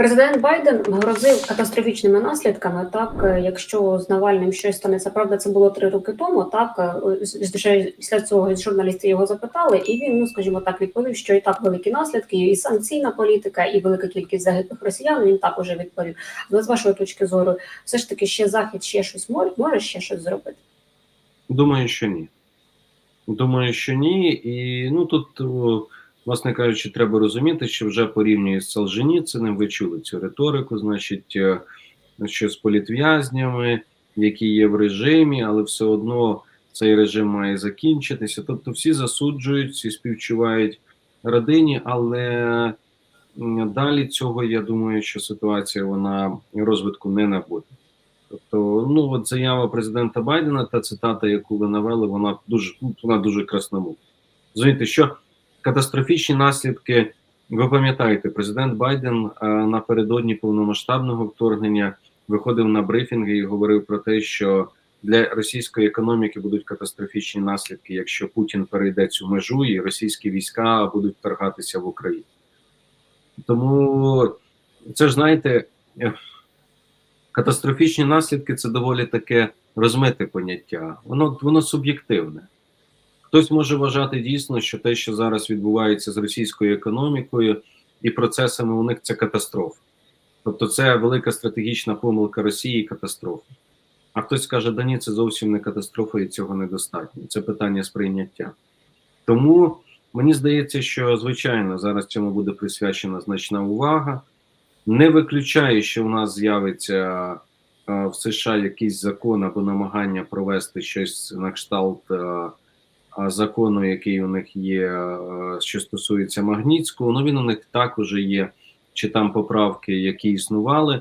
Президент Байден грозив катастрофічними наслідками. Так, е, якщо з Навальним щось станеться, правда, це було три роки тому. Так е, ще після цього журналісти його запитали, і він, ну скажімо так, відповів, що і так великі наслідки, і санкційна політика, і велика кількість загиблих росіян. Він так уже відповів. Але з вашої точки зору, все ж таки, ще захід ще щось може, може ще щось зробити. Думаю, що ні. Думаю, що ні. І ну тут, власне кажучи, треба розуміти, що вже порівнює з Солженіциним, ви чули цю риторику, значить, е, що з політв'язнями, які є в режимі, але все одно цей режим має закінчитися. Тобто всі засуджують, всі співчувають родині, але далі цього я думаю, що ситуація вона розвитку не набуде. Тобто, ну от заява президента Байдена та цитата, яку ви навели, вона дуже вона дуже красномовна. Розумієте, що катастрофічні наслідки, ви пам'ятаєте, президент Байден е, напередодні повномасштабного вторгнення виходив на брифінги і говорив про те, що для російської економіки будуть катастрофічні наслідки, якщо Путін перейде цю межу і російські війська будуть вторгатися в Україну. Тому це ж знаєте. е, Катастрофічні наслідки це доволі таке розмите поняття. Воно воно суб'єктивне. Хтось може вважати дійсно, що те, що зараз відбувається з російською економікою і процесами у них це катастрофа. Тобто це велика стратегічна помилка Росії катастрофа. А хтось каже, да ні, це зовсім не катастрофа і цього недостатньо. Це питання сприйняття. Тому мені здається, що звичайно зараз цьому буде присвячена значна увага. Не виключаю, що в нас з'явиться е, в США якийсь закон або намагання провести щось на кшталт е, закону, який у них є, що стосується Магнітського. Ну він у них також є, чи там поправки, які існували.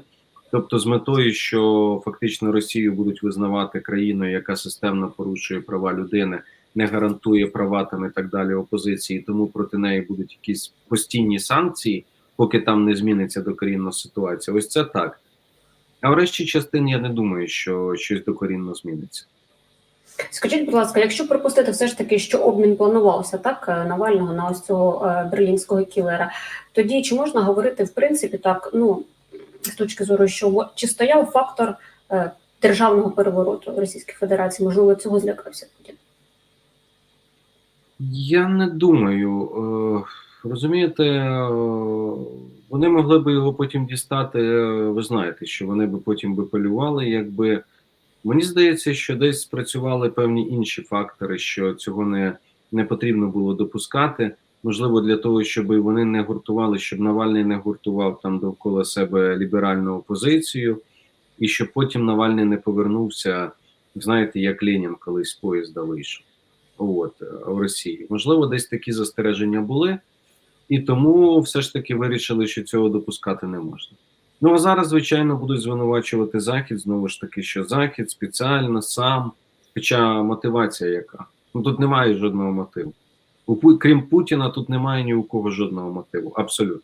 Тобто, з метою, що фактично Росію будуть визнавати країною, яка системно порушує права людини, не гарантує права там і так далі опозиції, тому проти неї будуть якісь постійні санкції поки там не зміниться докорінна ситуація. Ось це так. А в решті частин я не думаю, що щось докорінно зміниться. Скажіть, будь ласка, якщо припустити все ж таки, що обмін планувався так е, Навального на ось цього е, берлінського кілера, тоді чи можна говорити в принципі так, ну з точки зору, що чи стояв фактор е, державного перевороту Російської Федерації? Можливо, цього злякався Путін? Я не думаю. Розумієте, вони могли би його потім дістати. Ви знаєте, що вони би потім би полювали, якби. Мені здається, що десь спрацювали певні інші фактори, що цього не, не потрібно було допускати. Можливо, для того, щоб вони не гуртували, щоб Навальний не гуртував там довкола себе ліберальну опозицію, і щоб потім Навальний не повернувся, знаєте, як Ленін колись поїзда вийшов. От в Росії. Можливо, десь такі застереження були, і тому все ж таки вирішили, що цього допускати не можна. Ну а зараз, звичайно, будуть звинувачувати Захід, знову ж таки, що Захід спеціально сам. Хоча мотивація яка? Ну тут немає жодного мотиву. У крім Путіна, тут немає ні у кого жодного мотиву. Абсолютно.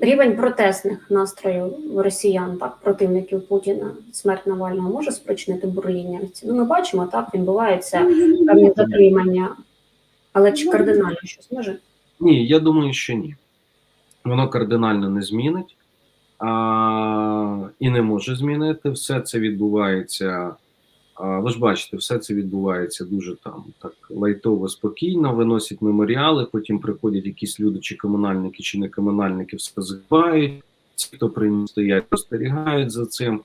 Рівень протестних настроїв росіян, так противників Путіна, смерть Навального може спричинити бурління. Ну, ми бачимо, так відбуваються певні затримання, але чи кардинально щось може? Ні, я думаю, що ні. Воно кардинально не змінить а, і не може змінити. Все це відбувається. А, ви ж бачите, все це відбувається дуже там так лайтово, спокійно. Виносять меморіали, потім приходять якісь люди, чи комунальники, чи не комунальники, все згибають. Ті, хто при ній стоять, спостерігають за цим.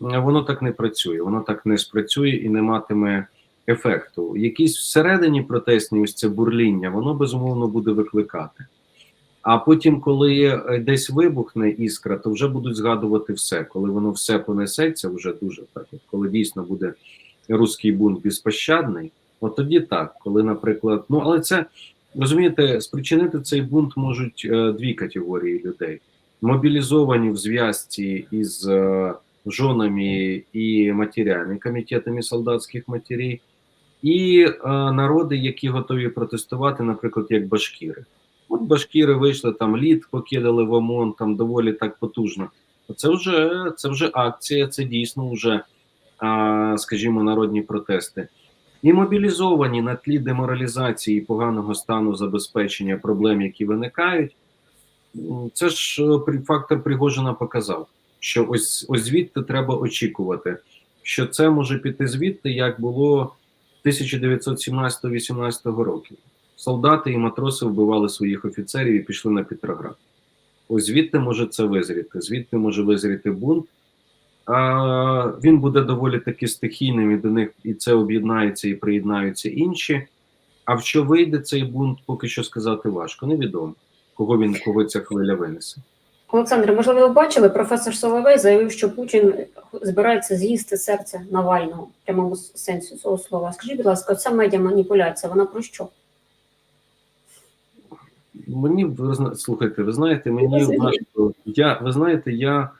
Воно так не працює, воно так не спрацює і не матиме ефекту. Якісь всередині протестні ось це бурління, воно безумовно буде викликати. А потім, коли е, десь вибухне іскра, то вже будуть згадувати все. Коли воно все понесеться, вже дуже так. Коли дійсно буде руський бунт безпощадний, от тоді так. Коли, наприклад, ну але це розумієте, спричинити цей бунт можуть е, дві категорії людей: мобілізовані в зв'язці із е, жонами і матерями, комітетами солдатських матерей, і народи, які готові протестувати, наприклад, як башкіри. От башкіри вийшли там лід, покидали в ОМОН, там доволі так потужно. Це вже це вже акція, це дійсно вже, скажімо, народні протести. І мобілізовані на тлі деморалізації поганого стану забезпечення проблем, які виникають. це ж е, фактор Пригожина показав, що ось ось звідти треба очікувати, що це може піти звідти, як було 1917-18 років. Солдати і матроси вбивали своїх офіцерів і пішли на Петроград. Ось звідти може це визріти, звідти може визріти бунт. А, він буде доволі таки стихійним, і до них і це об'єднається і приєднаються інші. А в що вийде цей бунт, поки що сказати важко. Невідомо, кого він кого ця хвиля винесе. Олександре, можливо, ви бачили, професор Соловей заявив, що Путін збирається з'їсти серце Навального прямому сенсі цього слова. Скажіть, будь ласка, ця медіа маніпуляція, вона про що? Мені ви слухайте, ви знаєте, мені важко. Я ви знаєте, я,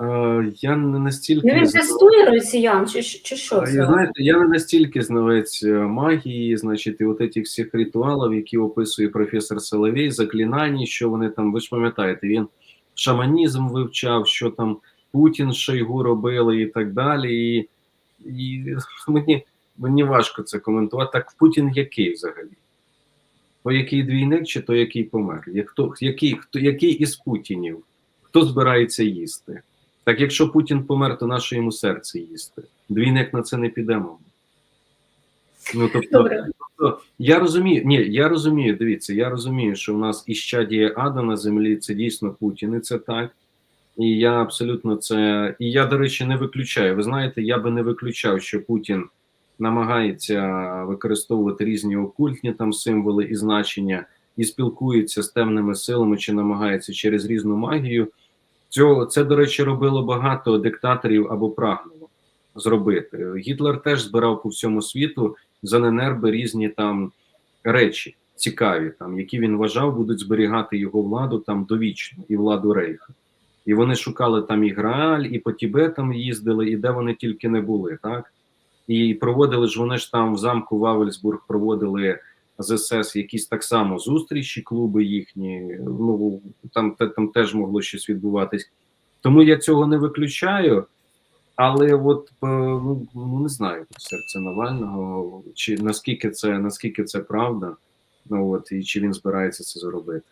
е, я не настільки Ну він тестує росіян, чи, чи що це? я, знаєте, я не настільки знавець е, магії, значить, і от этих всіх ритуалів, які описує професор Соловей, заклинань, що вони там, ви ж пам'ятаєте, він шаманізм вивчав, що там Путін Шойгу робили і так далі. І, і мені, мені важко це коментувати. Так Путін який взагалі? То який двійник, чи то який помер? Як хто, який, хто, який із Путінів? Хто збирається їсти? Так якщо Путін помер, то наше йому серце їсти. Двійник на це не підемо. Ну тобто, тобто, я розумію, ні, я розумію, дивіться, я розумію, що в нас іщадіє ада на землі, це дійсно Путін, і це так. І я абсолютно це. І я, до речі, не виключаю. Ви знаєте, я би не виключав, що Путін намагається використовувати різні окультні там символи і значення, і спілкується з темними силами, чи намагається через різну магію. Цього це, до речі, робило багато диктаторів або прагнуло зробити. Гітлер теж збирав по всьому світу за ненерби різні там речі цікаві, там які він вважав, будуть зберігати його владу там довічно і владу Рейха. І вони шукали там і Грааль, і по Тібетам їздили, і де вони тільки не були, так і проводили ж вони ж там в замку Вавельсбург проводили з СС якісь так само зустрічі, клуби їхні. Ну там, там теж могло щось відбуватись. Тому я цього не виключаю. Але от е, ну, ну не знаю серце Навального, чи наскільки це наскільки це правда, ну от і чи він збирається це зробити.